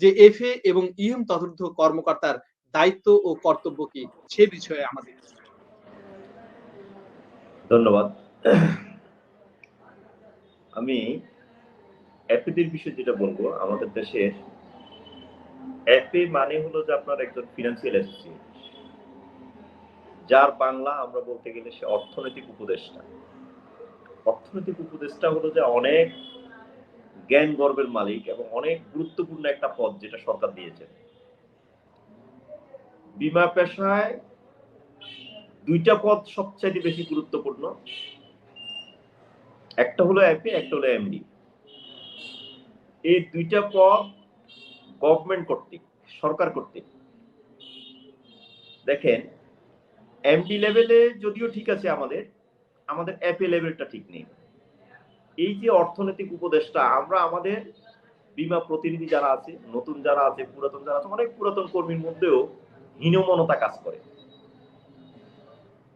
যে এফএ এবং ইউএম তদন্ত কর্মকর্তার দায়িত্ব ও কর্তব্য কি? সে বিষয়ে আমাদের ধন্যবাদ। আমি অ্যাপিদের বিষয়ে যেটা বলব, আমাদের দেশের অ্যাপে মানে হলো যে আপনার একজন ফিনান্সিয়াল অ্যাসোসিয়েট যার বাংলা আমরা বলতে গেলে সে অর্থনৈতিক উপদেষ্টা। অর্থনৈতিক উপদেষ্টা হলো যে অনেক জ্ঞান গর্বের মালিক এবং অনেক গুরুত্বপূর্ণ একটা পদ যেটা সরকার দিয়েছে। বিমা পেশায় দুইটা পদ সবচাইতে বেশি গুরুত্বপূর্ণ। একটা হলো এপি একটা হলো এমডি এই দুইটা পদ গভর্নমেন্ট কর্তৃক, সরকার কর্তৃক। দেখেন এমডি লেভেলে যদিও ঠিক আছে আমাদের আমাদের এপি লেভেলটা ঠিক নেই। এই যে অর্থনৈতিক উপদেশটা, আমরা আমাদের বিমা প্রতিনিধি যারা আছে, নতুন যারা আছে, পুরাতন যারা আছে, অনেক পুরাতন কর্মীর মধ্যেও হীনমনতা কাজ করে।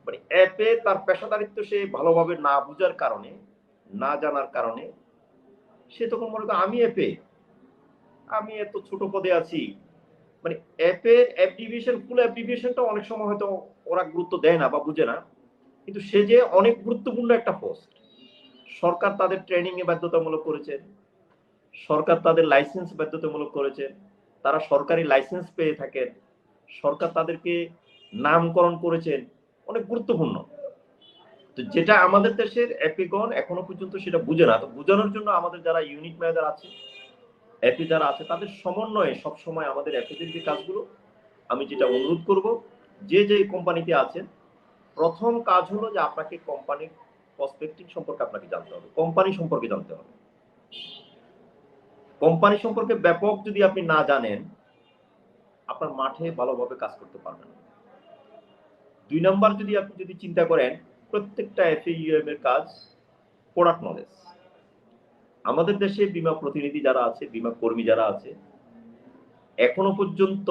মানে অ্যাপে তার পেশাদারিত্ব সে ভালোভাবে না বুঝার কারণে, না জানার কারণে, সে তখন মনে করে, আমি অ্যাপে, আমি এত ছোট পদে আছি। মানে অ্যাপের অ্যাপ্লিকেশন ফুল অ্যাপ্লিকেশনটা অনেক সময় হয়তো ওরা গুরুত্ব দেয় না বা বুঝে না, কিন্তু সে যে অনেক গুরুত্বপূর্ণ একটা পোস্ট সরকার তাদের ট্রেনিং এ বাধ্যতামূলক করেছে। সরকার তাদের লাইসেন্স বাধ্যতামূলক করেছে। তারা সরকারি লাইসেন্স পেয়ে থাকেন। সরকার তাদেরকে নামকরণ করেছেন। অনেক গুরুত্বপূর্ণ। তো যেটা আমাদের দেশের অ্যাপিগন এখনও পর্যন্ত সেটা বুঝে না। তো বোঝানোর জন্য আমাদের যারা ইউনিট ম্যানেজার আছে অ্যাপি যারা আছে, তাদের সমন্বয়ে সবসময় আমাদের অ্যাপিদের যে কাজগুলো, আমি যেটা অনুরোধ করব, যে যে কোম্পানিতে আছেন, প্রথম কাজ হলো যে আপনাকে কোম্পানির প্রসপেক্টিভ সম্পর্কে আপনাকে জানতে হবে কোম্পানি সম্পর্কে জানতে হবে। কোম্পানি সম্পর্কে ব্যাপক যদি আপনি না জানেন, আপনার মাঠে ভালোভাবে কাজ করতে পারবেন দুই নম্বর যদি আপনি যদি চিন্তা করেন, প্রত্যেকটা এফএইউএম এর কাজ প্রোডাক্ট নলেজ আমাদের দেশে বিমা প্রতিনিধি যারা আছে, বিমা কর্মী যারা আছে, এখনও পর্যন্ত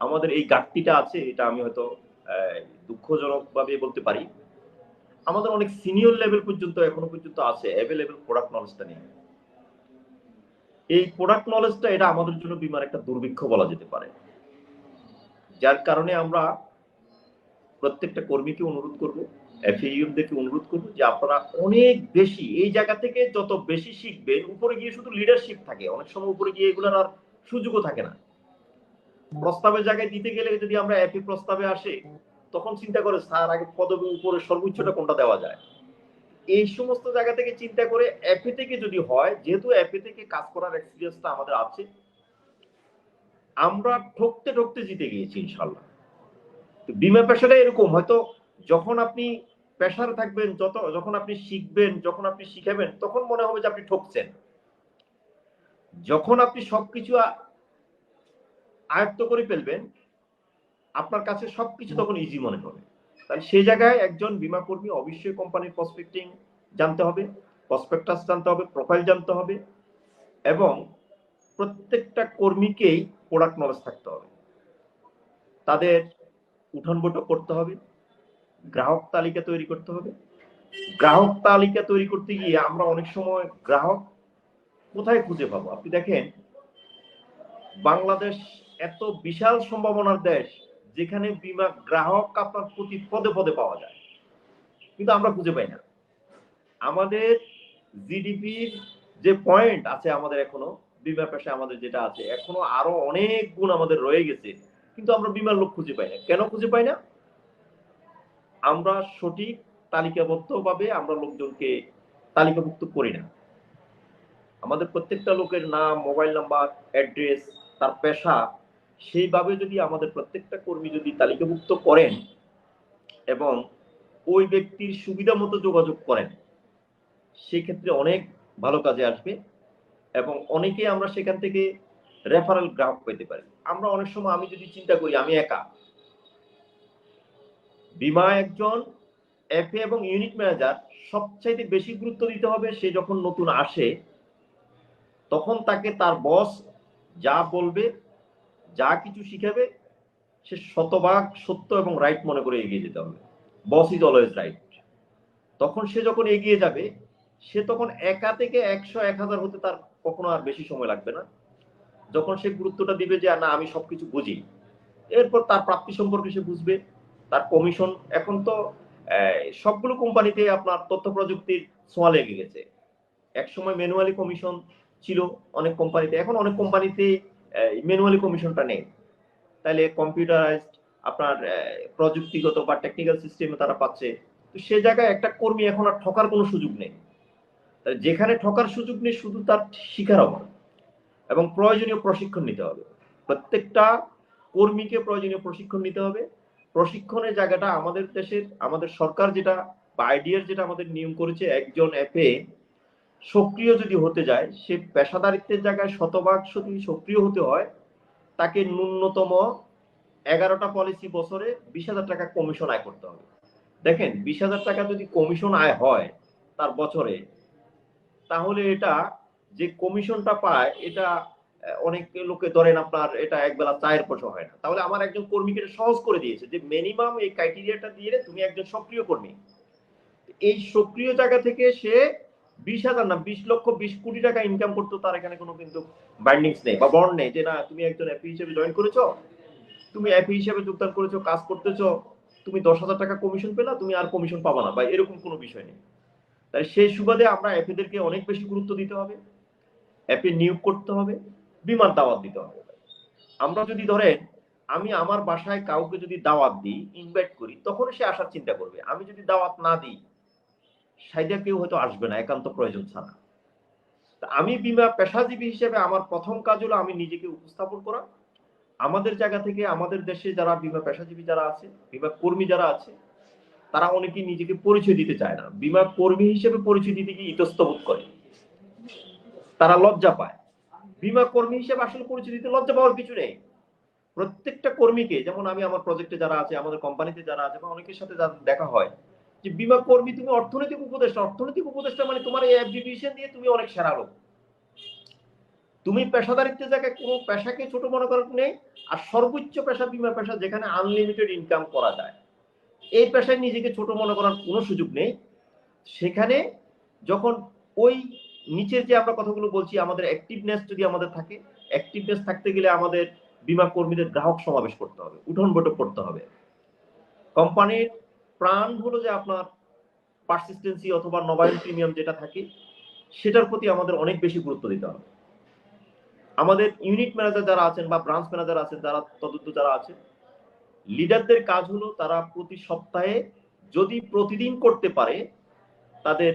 আমাদের এই ঘাটতিটা আছে, এটা আমি হয়তো দুঃখজনক ভাবে বলতে পারি। আমাদের অনেক সিনিয়র লেভেল পর্যন্ত, এখনও পর্যন্ত আছে অ্যাভেলেবেল প্রোডাক্ট নলেজটা নেই। এই প্রোডাক্ট নলেজটা এটা আমাদের জন্য বিমার একটা দুর্ভিক্ষ বলা যেতে পারে। যার কারণে আমরা প্রত্যেকটা কর্মীকে অনুরোধ করব এফএইউদেরকে অনুরোধ করব যে আপনারা অনেক বেশি, এই জায়গা থেকে যত বেশি শিখবেন, উপরে গিয়ে শুধু লিডারশিপ থাকে। অনেক সময় উপরে গিয়ে এগুলোর আর সুযোগও থাকে না। প্রস্তাবের জায়গায় দিতে গেলে যদি আমরা এপি প্রস্তাবে আসে তখন চিন্তা করে স্যার, আগে পদবি উপরে সর্বোচ্চটা কোনটা দেওয়া যায়? এই সমস্ত জায়গা থেকে চিন্তা করে অ্যাপে থেকে যদি হয়, যেহেতু অ্যাপে থেকে কাজ করার এক্সপিরিয়েন্সটা আমাদের আছে, আমরা ঠকতে ঠকতে জিতে গিয়েছি ইনশাল্লাহ বিমা পেশাটা এরকম, হয়তো যখন আপনি পেশার থাকবেন, যত, যখন আপনি শিখবেন, যখন আপনি শিখাবেন, তখন মনে হবে যে আপনি ঠকছেন। যখন আপনি সবকিছু আয়ত্ত করে ফেলবেন আপনার কাছে সবকিছু তখন ইজি মনে হবে। তাহলে সেই জায়গায় একজন বিমা কর্মী অবশ্যই কোম্পানির প্রসপেক্টিং জানতে হবে প্রসপেক্টাস জানতে হবে প্রোফাইল জানতে হবে এবং প্রত্যেকটা কর্মীকেই প্রোডাক্ট নলেজ থাকতে হবে। তাদের উঠান বৈঠক করতে হবে, গ্রাহক তালিকা তৈরি করতে হবে। গ্রাহক তালিকা তৈরি করতে গিয়ে আমরা অনেক সময় গ্রাহক কোথায় খুঁজে পাবো? আপনি দেখেন, বাংলাদেশ এত বিশাল সম্ভাবনার দেশ যেখানে বিমা গ্রাহক আপনার প্রতি পদে পদে পাওয়া যায়। কিন্তু আমরা খুঁজে পাই না। আমাদের জিডিপির যে পয়েন্ট আছে আমাদের এখনও বিমা পেশায় আমাদের যেটা আছে, এখনও আরও অনেক গুণ আমাদের রয়ে গেছে, কিন্তু আমরা বিমার লোক খুঁজে পাই না। কেন খুঁজে পাই না? আমরা সঠিক তালিকাবদ্ধ ভাবে আমরা লোকজনকে তালিকাভুক্ত করি না। আমাদের প্রত্যেকটা লোকের নাম, মোবাইল নাম্বার অ্যাড্রেস তার পেশা সেইভাবে যদি আমাদের প্রত্যেকটা কর্মী যদি তালিকাভুক্ত করেন এবং ওই ব্যক্তির সুবিধা মতো যোগাযোগ করেন, সেক্ষেত্রে অনেক ভালো কাজে আসবে এবং অনেকে আমরা সেখান থেকে রেফারেল গ্রাহক পেতে পারি। আমরা অনেক সময় আমি যদি চিন্তা করি, আমি একা। বিমা একজন এফএ এবং ইউনিট ম্যানেজার সবচাইতে বেশি গুরুত্ব দিতে হবে, সে যখন নতুন আসে, তখন তাকে তার বস যা বলবে যা কিছু শিখাবে, সে শতভাগ সত্য এবং রাইট মনে করে এগিয়ে যেতে হবে। বস ইজ অলওয়েজ রাইট তখন সে যখন এগিয়ে যাবে, সে তখন একা থেকে একশো এক হাজার হতে তার কখনো আর বেশি সময় লাগবে না। যখন সে গুরুত্বটা দিবে যে না, আমি সবকিছু বুঝি। এরপর তার প্রাপ্তি সম্পর্কে সে বুঝবে, তার কমিশন এখন তো সবগুলো কোম্পানিতে আপনার তথ্য প্রযুক্তির ছোঁয়া লেগে গেছে। একসময় ম্যানুয়ালি কমিশন ছিল অনেক কোম্পানিতে। এখন অনেক কোম্পানিতে ম্যানুয়ালি কমিশনটা নেই। তাহলে কম্পিউটারাইজড আপনার প্রযুক্তিগত বা টেকনিক্যাল সিস্টেমে তারা পাচ্ছে। তো সে জায়গায় একটা কর্মী এখন আর ঠকার কোনো সুযোগ নেই। যেখানে ঠকার সুযোগ নেই, শুধু তার শিখার অভাব এবং প্রয়োজনীয় প্রশিক্ষণ নিতে হবে। প্রত্যেকটা কর্মীকে প্রয়োজনীয় প্রশিক্ষণ নিতে হবে। প্রশিক্ষণের জায়গাটা আমাদের দেশের, আমাদের সরকার যেটা বা আইডিয়ার যেটা আমাদের নিয়ম করেছে, একজন অ্যাপে সক্রিয় যদি হতে যায়, সে পেশাদারিত্বের জায়গায় শতভাগ যদি সক্রিয় হতে হয়, তাকে ন্যূনতম এগারোটা পলিসি বছরে বিশ হাজার টাকা কমিশন আয় করতে হবে। দেখেন, বিশ হাজার টাকা যদি কমিশন আয় হয় তার বছরে, তাহলে এটা যে কমিশনটা পায়, এটা অনেক লোকে ধরেন আপনার এটা একবেলা চায়ের পয়সা হয় না। তাহলে আমার একজন কর্মীকে সহজ করে দিয়েছে যে মিনিমাম এই ক্রাইটেরিয়াটা দিয়ে তুমি একজন সক্রিয় কর্মী। এই সক্রিয় জায়গা থেকে সে বিশ হাজার না, বিশ লক্ষ বিশ কোটি টাকা ইনকাম করতো তার এখানে কোনো কিন্তু বাইন্ডিংস নেই বা বন্ড নেই যে না, তুমি একজন অ্যাপি হিসেবে জয়েন করেছ, তুমি অ্যাপি হিসেবে যোগদান করেছ, কাজ করতেছো, তুমি দশ হাজার টাকা কমিশন পেলা, তুমি আর কমিশন পাবা না বা এরকম কোনো বিষয় নেই। তাই সেই সুবাদে আমরা অ্যাপেদেরকে অনেক বেশি গুরুত্ব দিতে হবে অ্যাপে নিয়োগ করতে হবে বিমান দাওয়াত দিতে হবে। আমরা যদি ধরেন, আমি আমার বাসায় কাউকে যদি দাওয়াত দিই ইনভাইট করি, তখন সে আসার চিন্তা করবে। আমি যদি দাওয়াত না দিই সাইডে কেউ হয়তো আসবে না, একান্ত প্রয়োজন ছাড়া। আমি বিমা পেশাজীবী হিসেবে আমার প্রথম কাজ হলো আমি নিজেকে উপস্থাপন করা। আমাদের জায়গা থেকে আমাদের দেশে যারা বিমা পেশাজীবী যারা আছে, বিমা কর্মী যারা আছে, তারা অনেকেই নিজেকে পরিচয় দিতে চায় না। বিমা কর্মী হিসেবে পরিচয় দিতে গিয়ে ইতস্তবোধ করে। তারা লজ্জা পায়। বিমা কর্মী হিসেবে আসলে পরিচয় দিতে লজ্জা পাওয়ার কিছু নেই। প্রত্যেকটা কর্মীকে, যেমন আমি আমার প্রজেক্টে যারা আছে, আমাদের কোম্পানিতে যারা আছে বা অনেকের সাথে যাদের দেখা হয় যে বিমা কর্মী, তুমি অর্থনৈতিক উপদেষ্টা অর্থনৈতিক উপদেষ্টা মানে তোমার এই অ্যাপ্লিকেশন দিয়ে তুমি অনেক সেরা লোক। তুমি পেশাদারিত্বের জায়গায় কোনো পেশাকে ছোট মনে করার নেই, আর সর্বোচ্চ পেশা, বিমা পেশা যেখানে আনলিমিটেড ইনকাম করা যায়। এই পেশায় নিজেকে ছোট মনে করার কোনো সুযোগ নেই। সেখানে যখন ওই নিচের যে আমরা কথাগুলো বলছি, আমাদের অ্যাক্টিভনেস যদি আমাদের থাকে অ্যাক্টিভনেস থাকতে গেলে আমাদের বিমা কর্মীদের গ্রাহক সমাবেশ করতে হবে, উঠোন বৈঠক করতে হবে। কোম্পানির প্রাণ হলো যে আপনার পারসিস্টেন্সি অথবা নবায়ন প্রিমিয়াম যেটা থাকে, সেটার প্রতি আমাদের অনেক বেশি গুরুত্ব দিতে হবে। আমাদের ইউনিট ম্যানেজার যারা আছেন বা ব্রাঞ্চ ম্যানেজার আছেন, যারা তদন্ত যারা আছেন লিডারদের কাজ হলো তারা প্রতি সপ্তাহে যদি প্রতিদিন করতে পারে, তাদের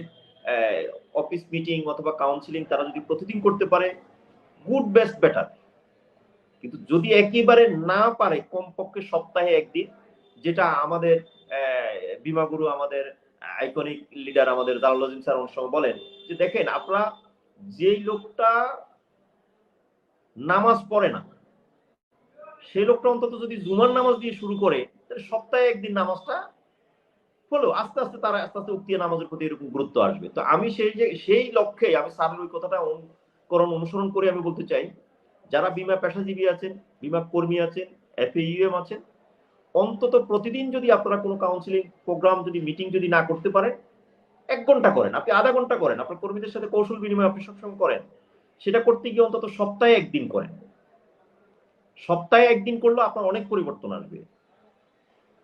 অফিস মিটিং অথবা কাউন্সিলিং তারা যদি প্রতিদিন করতে পারে গুড বেস্ট বেটার কিন্তু যদি একেবারে না পারে, কমপক্ষে সপ্তাহে একদিন, যেটা আমাদের বিমাগুরু আমাদের আইকনিক লিডার আমাদের দারুল স্যার অনেক সময় বলেন যে, দেখেন, আপনারা যেই লোকটা নামাজ পড়ে না, সেই লোকটা অন্তত যদি জুমার নামাজ দিয়ে শুরু করে সপ্তাহে একদিন নামাজটা হলো আস্তে আস্তে তারা, আস্তে আস্তে উক্তিয়া নামাজের প্রতি এরকম গুরুত্ব আসবে। তো আমি সেই যে, সেই লক্ষ্যে আমি স্যারের ওই কথাটা অনুকরণ অনুসরণ করে আমি বলতে চাই, যারা বিমা পেশাজীবী আছেন, বিমা কর্মী আছেন, এফএইউএম আছেন অন্তত প্রতিদিন যদি আপনারা কোনো কাউন্সিলিং প্রোগ্রাম যদি মিটিং যদি না করতে পারেন, এক ঘণ্টা করেন। আপনি আধা ঘণ্টা করেন। আপনার কর্মীদের সাথে কৌশল বিনিময় আপনি সবসময় করেন। সেটা করতে গিয়ে অন্তত সপ্তাহে একদিন করেন। সপ্তাহে একদিন করলে আপনার অনেক পরিবর্তন আসবে।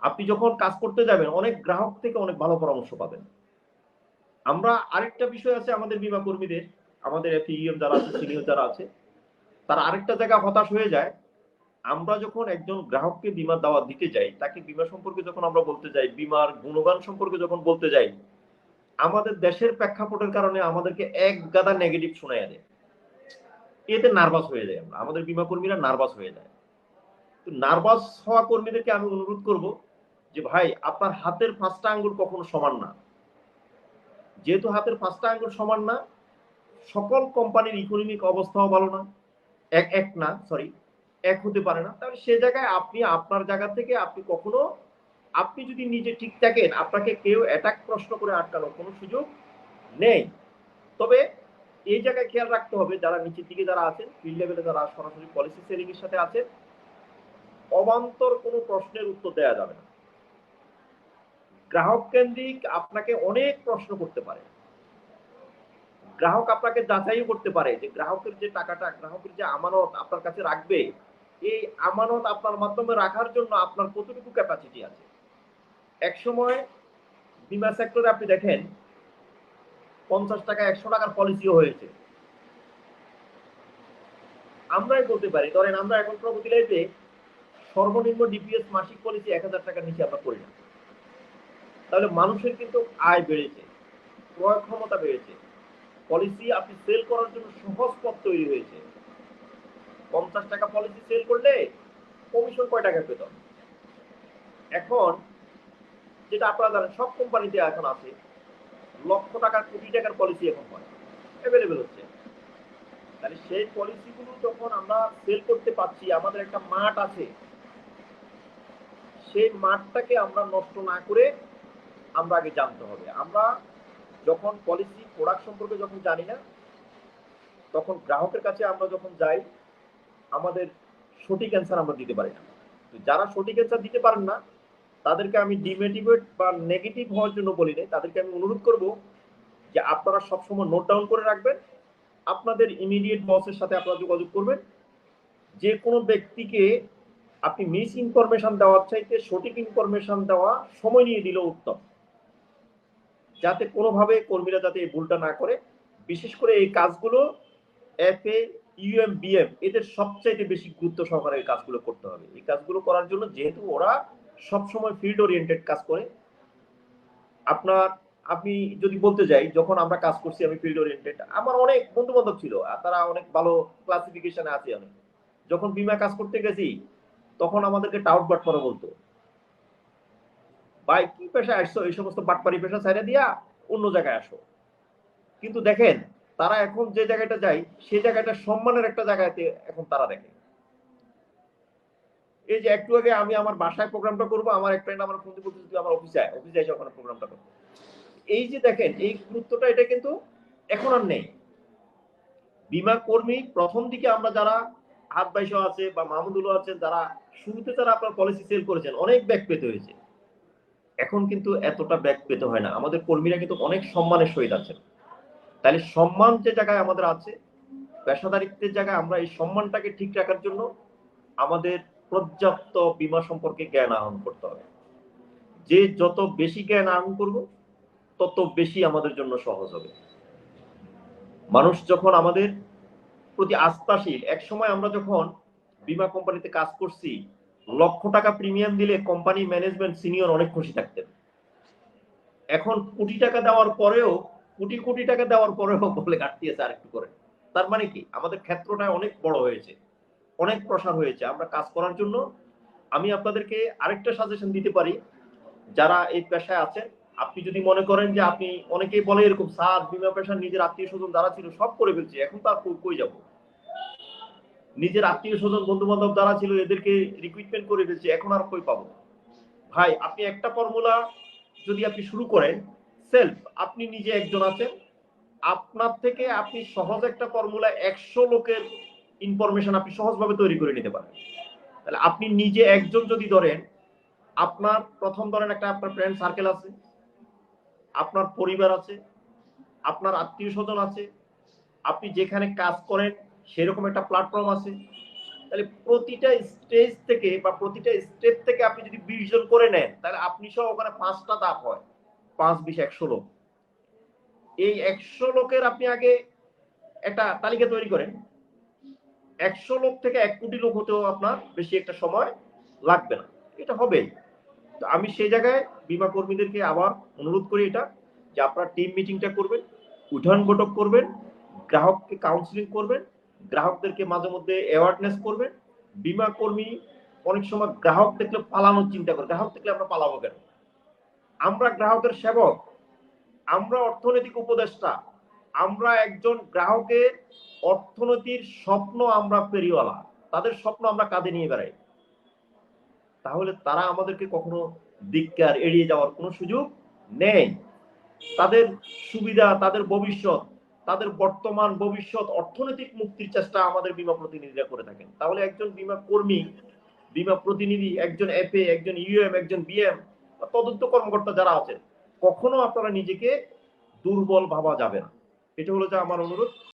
আপনি যখন কাজ করতে যাবেন, অনেক গ্রাহক থেকে অনেক ভালো পরামর্শ পাবেন। আমরা আরেকটা বিষয় আছে আমাদের বিমা কর্মীদের, আমাদের যারা আছে সিনিয়র যারা আছে, তারা আরেকটা জায়গা হতাশ হয়ে যায়। আমরা যখন একজন গ্রাহককে বিমার দাওয়াত দিতে যাই, তাকে বিমা সম্পর্কে যখন আমরা বলতে যাই, বিমার গুণগান সম্পর্কে যখন বলতে যাই, আমাদের দেশের প্রেক্ষাপটের কারণে আমাদেরকে এক গাদা নেগেটিভ শোনায় দেয়। এতে নার্ভাস হয়ে যায় আমরা। আমাদের বিমা কর্মীরা নার্ভাস হয়ে যায়। তো নার্ভাস হওয়া কর্মীদেরকে আমি অনুরোধ করব যে, ভাই, আপনার হাতের পাঁচটা আঙ্গুল কখনো সমান না। যেহেতু হাতের পাঁচটা আঙ্গুল সমান না, সকল কোম্পানির ইকোনমিক অবস্থাও ভালো না। এক এক না সরি এক হতে পারে না। তাহলে সে জায়গায় আপনি আপনার জায়গা থেকে আপনি কখনো আপনি যদি নিজে ঠিক থাকেন, আপনাকে কেউ অ্যাটাক প্রশ্ন করে আটকানোর কোনো সুযোগ নেই। তবে এই জায়গায় খেয়াল রাখতে হবে, যারা নিচের দিকে যারা আছেন ফিল্ড লেভেলে যারা সরাসরি পলিসি সেলিং এর সাথে আছেন, অবান্তর কোনো প্রশ্নের উত্তর দেওয়া যাবে না। গ্রাহক কেন্দ্রিক আপনাকে অনেক প্রশ্ন করতে পারে। গ্রাহক আপনাকে যাচাই করতে পারে যে গ্রাহকের যে টাকাটা, গ্রাহকের যে আমানত আপনার কাছে রাখবে এই আমানত আপনার মাধ্যমে রাখার জন্য আপনার কতটুকু ক্যাপাসিটি আছে? এক সময় বিমা সেক্টরে আপনি দেখেন, পঞ্চাশ টাকা, একশো টাকার পলিসিও হয়েছে। আমরাই বলতে পারি, ধরেন আমরা এখন প্রগতি লাইফে সর্বনিম্ন ডিপিএস মাসিক পলিসি এক হাজার টাকার নিচে আমরা করি না। তাহলে মানুষের কিন্তু আয় বেড়েছে, ক্রয় ক্ষমতা বেড়েছে। পলিসি আপনি সেল করার জন্য সহজ পথ তৈরি হয়েছে। পঞ্চাশ টাকা পলিসি সেল করলে কমিশন কয় টাকা পেত এখন যেটা আপনারা জানেন, সব কোম্পানিতে এখন আছে, লক্ষ টাকার, কোটি টাকার পলিসি এখন হয় অ্যাভেলেবেল হচ্ছে। তাহলে সেই পলিসিগুলো যখন আমরা সেল করতে পারছি, আমাদের একটা মাঠ আছে, সেই মাঠটাকে আমরা নষ্ট না করে আমরা আগে জানতে হবে। আমরা যখন পলিসি প্রোডাক্ট সম্পর্কে যখন জানি না, তখন গ্রাহকের কাছে আমরা যখন যাই আমাদের সঠিক অ্যান্সার আমরা দিতে পারি না। তো যারা সঠিক অ্যান্সার দিতে পারেন না, তাদেরকে আমি ডিমেটিভেট বা নেগেটিভ হওয়ার জন্য বলি নাই, তাদেরকে আমি অনুরোধ করব যে আপনারা সবসময় নোট ডাউন করে রাখবেন, আপনাদের ইমিডিয়েট বসের সাথে আপনারা যোগাযোগ করবেন। যে কোনো ব্যক্তিকে আপনি মিস ইনফরমেশন দেওয়ার চাইতে সঠিক ইনফরমেশন দেওয়া সময় নিয়ে দিলেও উত্তম। যাতে কোনোভাবে কর্মীরা যাতে ভুলটা না করে, বিশেষ করে এই কাজগুলো এ ইউএম বিএম এদের সবচাইতে বেশি গুরুত্ব সহকারে এই কাজগুলো করতে হবে। এই কাজগুলো করার জন্য যেহেতু ওরা সবসময় ফিল্ড ওরিয়েন্টেড কাজ করে, আপনার আমি যদি বলতে যাই, যখন আমরা কাজ করছি আমি ফিল্ড ওরিয়েন্টেড আমার অনেক বন্ধু বান্ধব ছিল তারা অনেক ভালো ক্লাসিফিকেশনে আছে অনেক। যখন বিমা কাজ করতে গেছি, তখন আমাদেরকে টাউট বাট করা বলতো, ভাই, কি পেশায় আসছো? এই সমস্ত বাটপারি পেশা ছাইড়ে দিয়া অন্য জায়গায় আসো। কিন্তু দেখেন তারা এখন যে জায়গাটা যায়, সেই জায়গাটা সম্মানের একটা জায়গাতে এখন তারা দেখে। এই যে একটু আগে আমি আমার বাসায় প্রোগ্রামটা করব, আমার এক ফ্রেন্ড আমার ফোন আমার অফিসে আয় অফিসে এসে ওখানে প্রোগ্রামটা করব এই যে দেখেন, এই গুরুত্বটা, এটা কিন্তু এখন আর নেই। বিমা কর্মী প্রথম দিকে আমরা যারা হাত বাইশ আছে বা মাহমুদুল্লাহ আছেন যারা শুরুতে তারা আপনার পলিসি সেল করেছেন, অনেক ব্যাক পেতে হয়েছে। এখন কিন্তু এতটা ব্যাক পেতে হয় না। আমাদের কর্মীরা কিন্তু অনেক সম্মানের সহিত আছেন। তাহলে সম্মান যে জায়গায় আমাদের আছে, পেশাদারিত্বের জায়গায় আমরা এই সম্মানটাকে ঠিক রাখার জন্য আমাদের পর্যাপ্ত বীমা সম্পর্কে জ্ঞান আহরণ করতে হবে। যে যত বেশি জ্ঞান আহরণ করব, তত বেশি আমাদের জন্য সহজ হবে। মানুষ যখন আমাদের প্রতি আস্থাশীল এক সময় আমরা যখন বীমা কোম্পানিতে কাজ করছি, লক্ষ টাকা প্রিমিয়াম দিলে কোম্পানি ম্যানেজমেন্ট সিনিয়র অনেক খুশি থাকতেন। এখন কোটি টাকা দেওয়ার পরেও কোটি কোটি টাকা দেওয়ার পরেও বলে ঘাটতি আছে আরেকটু করে। তার মানে কি? আমাদের ক্ষেত্রটা অনেক বড় হয়েছে, অনেক প্রসার হয়েছে। আমরা কাজ করার জন্য আমি আপনাদেরকে আরেকটা সাজেশন দিতে পারি। যারা এই পেশায় আছেন, আপনি যদি মনে করেন যে আপনি অনেকেই বলে এরকম সাদ বিমা পেশার নিজের আত্মীয় স্বজন যারা ছিল সব করে ফেলছে, এখন তার কই যাব? নিজের আত্মীয় স্বজন বন্ধু বান্ধব যারা ছিল, এদেরকে রিক্রুটমেন্ট করে ফেলছে, এখন আর কই পাবো? ভাই, আপনি একটা ফর্মুলা যদি আপনি শুরু করেন সেলফ আপনি নিজে একজন আছেন। আপনার থেকে আপনি সহজ একটা ফর্মুলা একশো লোকের ইনফরমেশন আপনি সহজভাবে তৈরি করে নিতে পারেন। তাহলে আপনি নিজে একজন যদি ধরেন, আপনার প্রথম ধরেন একটা আপনার ফ্রেন্ড সার্কেল আছে, আপনার পরিবার আছে, আপনার আত্মীয় স্বজন আছে, আপনি যেখানে কাজ করেন সেরকম একটা প্ল্যাটফর্ম আছে। তাহলে প্রতিটা স্টেজ থেকে বা প্রতিটা স্টেপ থেকে আপনি যদি বিশ জন করে নেন, তাহলে আপনি সহ ওখানে পাঁচটা দাপ হয়। পাঁচ, বিশ, একশো লোক। এই একশো লোকের আপনি আগে একটা তালিকা তৈরি করেন। একশো লোক থেকে এক কোটি লোক হতেও আপনার বেশি একটা সময় লাগবে না। এটা হবে তো আমি সেই জায়গায় বিমা কর্মীদেরকে আবার অনুরোধ করি এটা, যে আপনার টিম মিটিংটা করবেন, উঠান বৈঠক করবেন, গ্রাহককে কাউন্সিলিং করবেন, গ্রাহকদেরকে মাঝে মধ্যে অ্যাওয়ারনেস করবেন। বিমা কর্মী অনেক সময় গ্রাহক দেখলে পালানোর চিন্তা করে, গ্রাহক দেখলে আমরা পালাবো কেন? আমরা গ্রাহকের সেবক, আমরা অর্থনৈতিক উপদেষ্টা, আমরা একজন গ্রাহকের অর্থনীতির স্বপ্ন আমরা পেরিওয়ালা, তাদের স্বপ্ন আমরা কাঁধে নিয়ে বেড়াই। তাহলে তারা আমাদেরকে কখনো দিককার এড়িয়ে যাওয়ার কোনো সুযোগ নেই। তাদের সুবিধা, তাদের ভবিষ্যৎ, তাদের বর্তমান ভবিষ্যৎ অর্থনৈতিক মুক্তির চেষ্টা আমাদের বিমা প্রতিনিধিরা করে থাকেন। তাহলে একজন বিমা কর্মী, বিমা প্রতিনিধি, একজন এফএ, একজন ইউএম, একজন বিএম তদন্ত কর্মকর্তা যারা আছেন, কখনো আপনারা নিজেকে দুর্বল ভাবা যাবে না। এটা হলো যে আমার অনুরোধ।